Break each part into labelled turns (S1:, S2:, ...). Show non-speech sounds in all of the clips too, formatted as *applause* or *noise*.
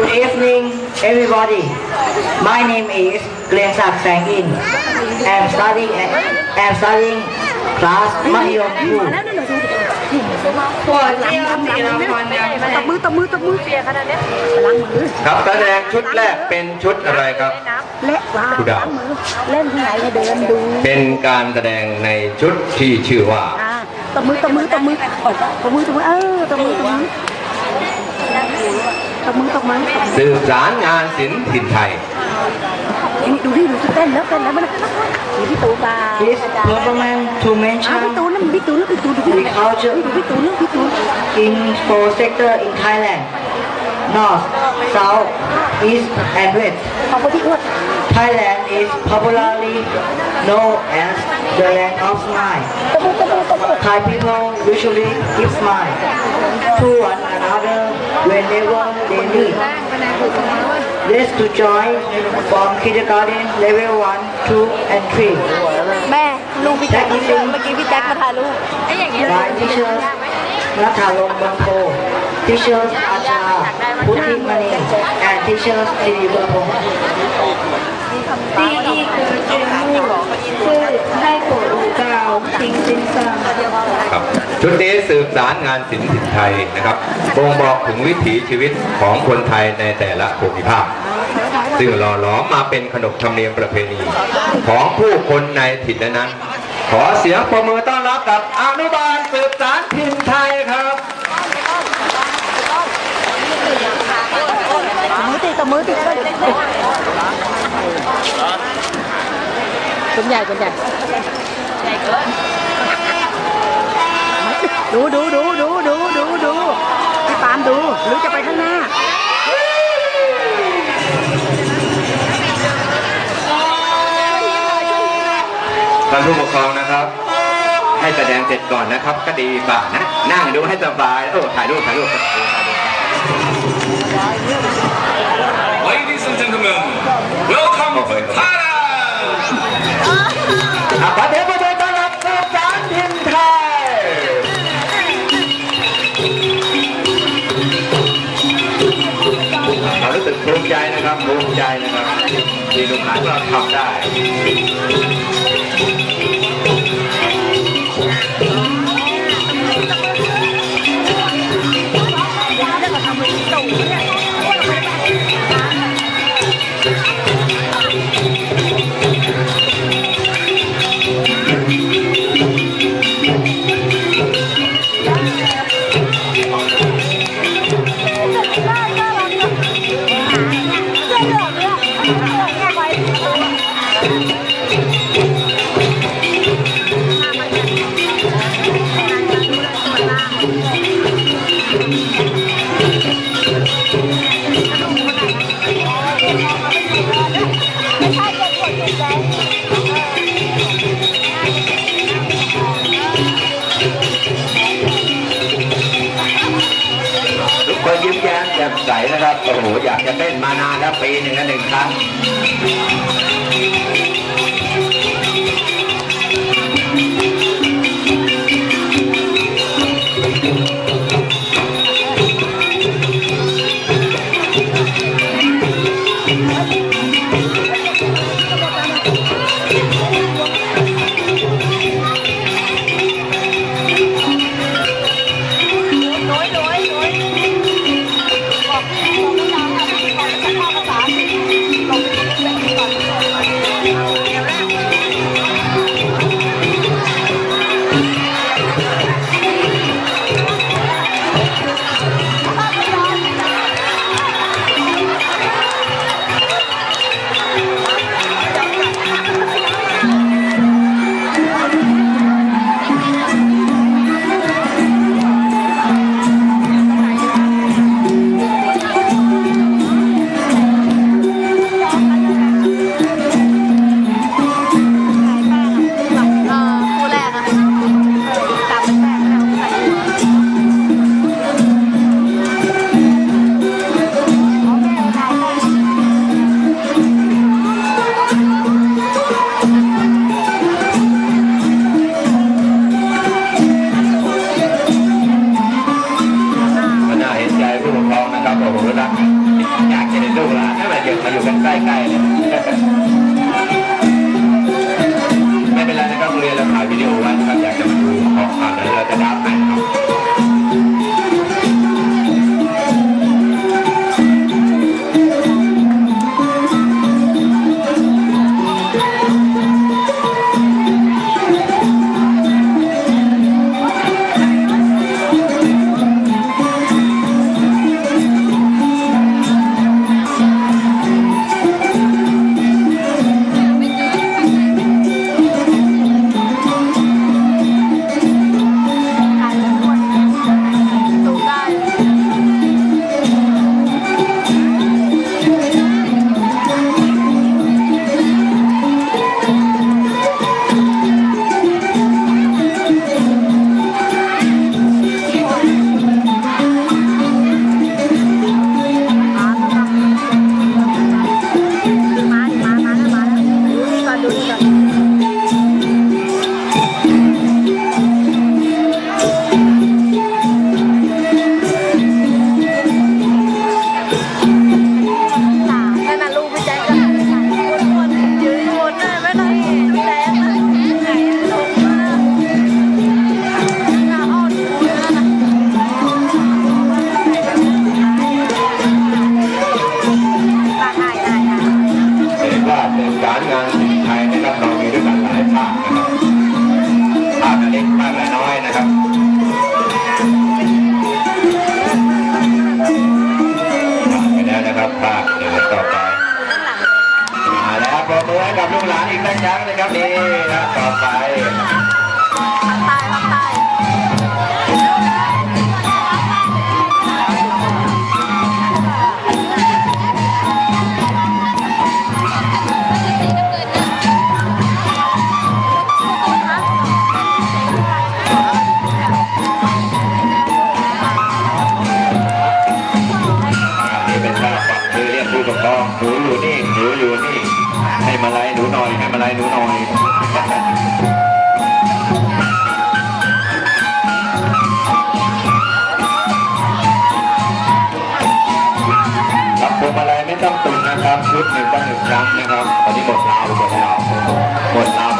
S1: Good evening, everybody. My name is Glensak Sangin. I'm studying I'm studying class Mahiyong ปวดเที่ยวสี
S2: ละครยังไง
S3: ตบมือตบมือตบมือเปียขนาดนี้ล้งมือ
S4: ครับแสดงชุดแรกเป็นชุดอะไรครับ
S3: และวาล้างมืเล่นที่ไหนเดินดู
S4: เป็นการแสดงในชุดที่ชื่อว่า
S3: ตบมือตบมือตบมือตบมือตบมือเออตบมือตบมือ ตบมือตบมือตบมือ
S4: สืบสารงานศิลป์ถิ่นไทย
S3: นี่ดูดิดูสิเต้นแล้วเต้นแล้วมันดูพี่ตูนมา
S1: This performance to
S3: อ้าวพี่ตู
S1: mention
S3: นนั่นพี่ตูนแล้วพี่ตูนดูพี่
S1: the culture
S3: ดูพี่ตูนแล้วพี่ตูน
S1: in four sectors in Thailand. North, South, East, and West.
S3: เอาไปที่อ้วน
S1: Thailand is popularly known as the land of smile.
S3: ตบมือตบมือตบมือ
S1: Thai people usually give smile to one another whenever they meet. Let's to join from kindergarten level 1, 2, and 3.
S3: แม่ลูกพี่แจ็คเมื่อกี้พี่แจ็คมาถ่ายรูป
S1: My teachers, Nathalom Bangpo, teachers Acha, Puthi Mani, and teachers Siri Bangpo.
S2: 第一个节目是泰国舞蹈新先生。
S4: ครับชุดนี้สืบสารงานศิลป์ถิ่นไทยนะครับบ่งบอกถึงวิถีชีวิตของคนไทยในแต่ละภูมิภาค ซึ่งหล่อหลอมมาเป็นขนบธรรมเนียมประเพณี ของผู้คนในถิ่นนั้นๆขอเสียงประมือต้อนรับกับอนุบาลสืบสารถิ่นไทยครับ
S3: ตบมือติดตบมือติด คนใหญ่คนใหญ่ใหญ่ขึ้นดูดูดูดูดูดูดูพี่ปานดูหรือจะไปข้างหน้า
S4: ท่านผู้ปกครองนะครับ ให้แสดงเสร็จก่อนนะครับ ก็ดีกว่านะ นั่งดูให้สบาย โอ้ถ่ายรูปถ่ายรูป ใจนะครับภูมิใจนะครับที่ลูกหลานเราทำได้ โอ้โหอยากจะเต้นมานานแล้วปีหนึ่งละหนึ่งครั้ง
S3: กา
S4: รงานศิลป์ไทยนะครับเรา
S2: มีด้วยกันหลาย
S4: ภาคนะครับภาคเล็กภาคน้อย
S2: นะครับผ่าไป
S4: แล้วนะครับภาคเดียวต่อไปมาแล้วปรบมือให้กับลูกหลา
S2: นอีกสักงยังงนะครับนี่นะต่อไป นิหนึ่งตั้งหนึ่งครั้งนะครับตอนนี้หมดลาวหมดลา
S4: วหมดลาว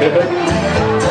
S4: Thank *laughs* you.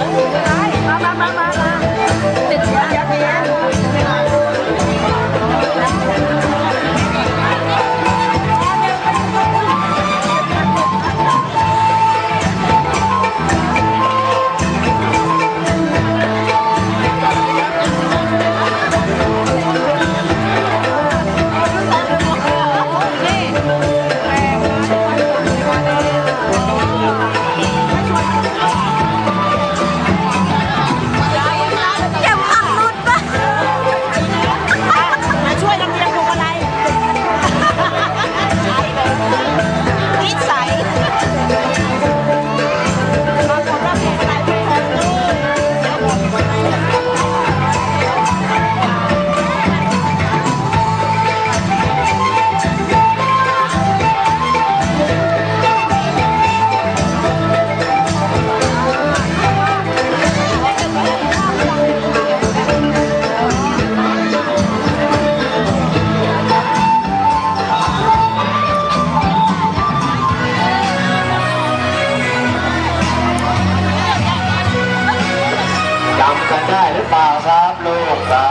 S4: ครับลูกครั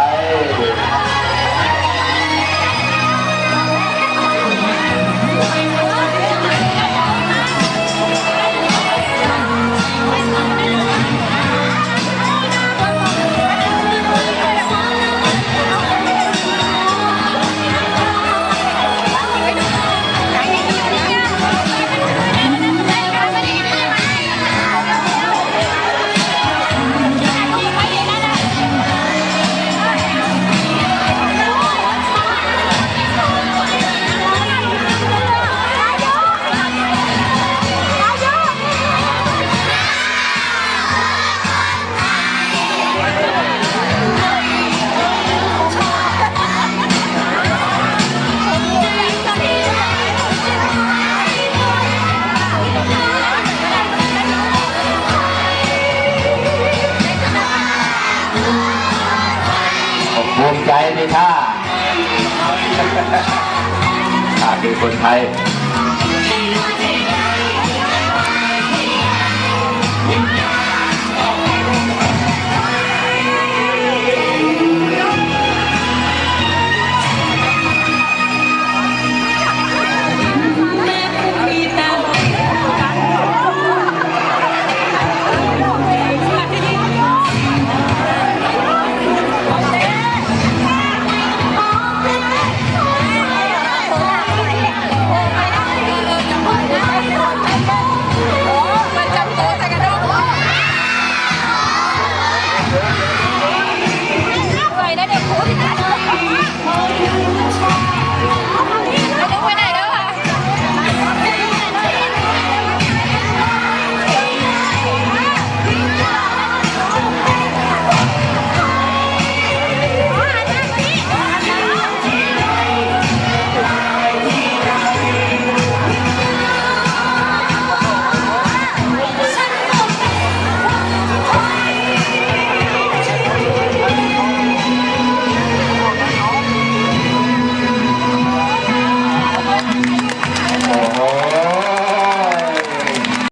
S4: คนไทย